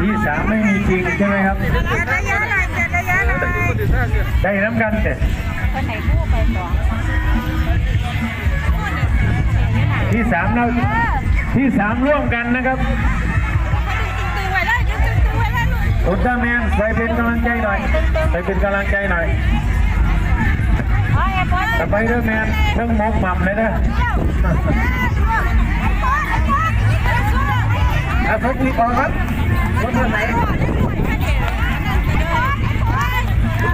ที่สามไม่มีจริงใช่ไหมครับ ระยะไหนเสร็จระยะไหนได้น้ำกันเสร็จไหนพูดไปสองที่สามเราที่สามร่วมกันนะครับอุลตร้าแมนไปเป็นกำลังใจหน่อยไปเป็นกำลังใจหน่อยสไปด้วยแมนเครื่องมกหม่ำเลยนะอาทุกทีก่อนครับ รถเบอร์ไหน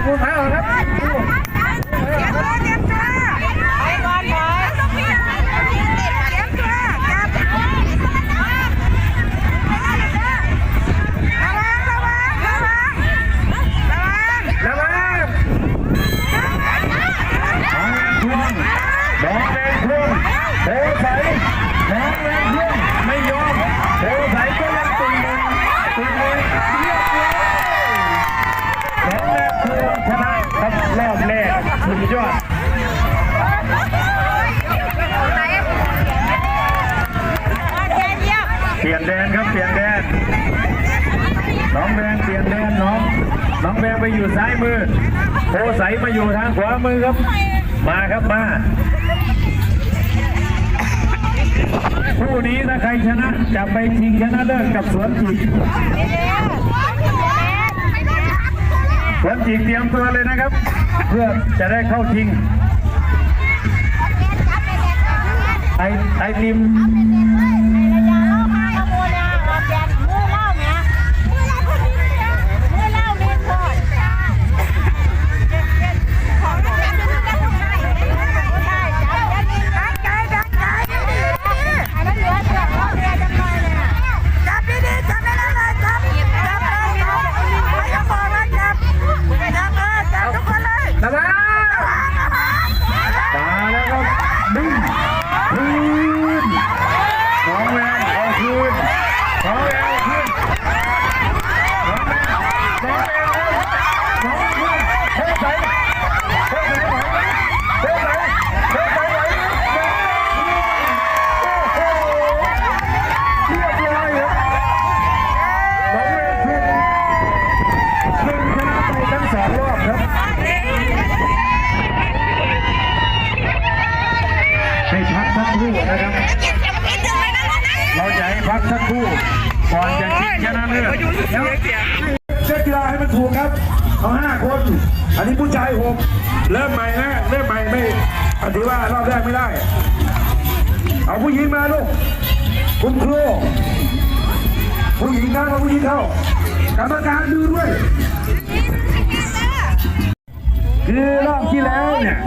คุณเท้าครับ ไปก่อนบอย ระวังน้องแดงพวงน้องแดงพวงโผใสน้องแดงพวงไม่ยอมโผใสก็ยังตึงมือตึงมือเรียบร้อยน้องแดงพวงชนะครับรอบแรกสุด ยอดเปลี่ยนแดนครับเปลี่ยนแดนน้องแดงเปลี่ยนแดนน้องน้องแดงไปอยู่ซ้ายมือโพใสมาอยู่ทางขวามือครับ มาครับมาคู่นี้ถ้าใครชนะจะไปชิงชนะเลิศกับสวนจิก สวนจิกเตรียมตัวเลยนะครับ เพื่อจะได้เข้าชิงไอไอติม ระวังมาแล้วครับดึงคืนน้องแมนเอาคืนน้องแมนเอาคืนน้องแมนน้องแมนน้องคืนเฮ้ยใส่เฮ้ยใส่ไหวเฮ้ยใส่เฮ้ยใส่ไหวโอ้โหเรียบร้อยครับน้องแมนคืนคืนชนะไปทั้งสองรอบครับ ให้พักสักครู่ นะครับ เราจะให้พักสักครู่ก่อนจะชิงชนะเลิศเดี๋ยวเช็คกีฬาให้มันถูกครับเอาห้าคน อันนี้ผู้ชายหกเริ่มใหม่นะเริ่มใหม่ไม่ปฏิว่ารอบแรกไม่ได้ เอาผู้หญิงมาลูกคุณครูผู้หญิงเข้าเอาผู้หญิงเข้ากรรมการดูด้วยคือรอบที่แล้วเนี่ย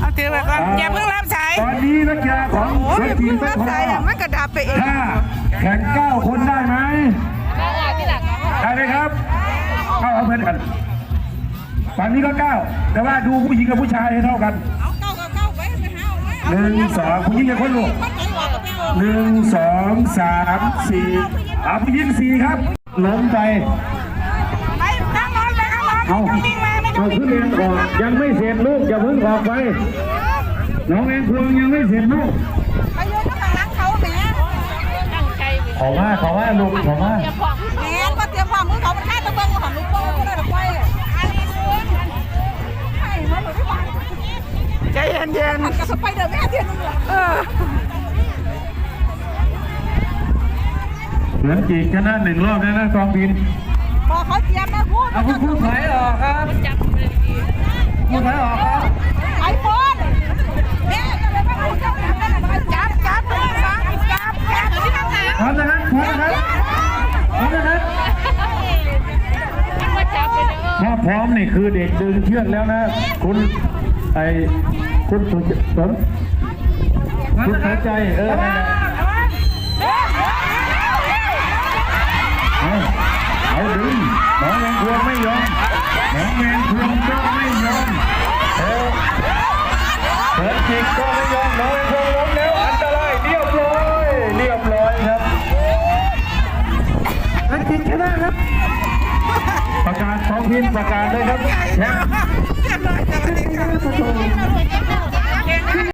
เอาถือไปก่อนอย่าเพิ่งรับสาย ตอนนี้นักกีฬา ของโอ้สยวนอย่าจีม่พอรับสายอะมันกระดับไปเองถ้าแข่งเก้าคนได้ไหมได้ไหมครับเข้าเอาเพื่อนกันฝั่งนี้ก็เก้าแต่ว่าดูผู้หญิงกับผู้ชายให้เท่ากันหนึ่งสองผู้หญิงกี่คนลูกหนึ่งสองสามสี่อาผู้หญิงสี่ครับล้มไปไปนั่งนอนไปนั่งนอนเอาไม่ต้องยิงมาไม่ต้อเอางวิ่งขึ้นเรียนออกยังไม่เสร็จลูกอย่าเพิ่งออกไปน้องเองพวงยังไม่เสร็จลูก ไปโยนข้างหลังเขาแหม ขอมาขอมาลูกขอมาแหมก็เตรียมความมือเขามันแค่ตะเบิงของลูกโป่งก็ได้ดอกไม้ให้มันหลุดไปใจเย็นๆมันก็สไปเดอร์แมนเทียนนึงเหรอเออเหมือนจีกชนะหนึ่งรอบแล้วนะกองบินพอเขาเตรียมนะพูดเอาคุณพูดถอยออกครับพูดถอยออกครับ ไอโฟนเนี่ยจะเลยว่าจับจับจับจับจับจับที่ข้างหลัง พร้อมนะครับพร้อมนะครับพร้อมนะครับ ถ้าพร้อมนี่คือเด็กดึงเชือกแล้วนะ คุณไอคุณสุจสมคุณสนใจเออเอาเอาดึงน้องแมงพวงไม่ยอมน้องแมงพวงก็ไม่ยอมโอ้เปิดจิกก็ไม่ยอมน้องแมงพวงล้มแล้วอันตรายเรียบร้อยเรียบร้อยครับอันจิกชนะครับ การท้องถิ่นประกาศเลยครับแชมป์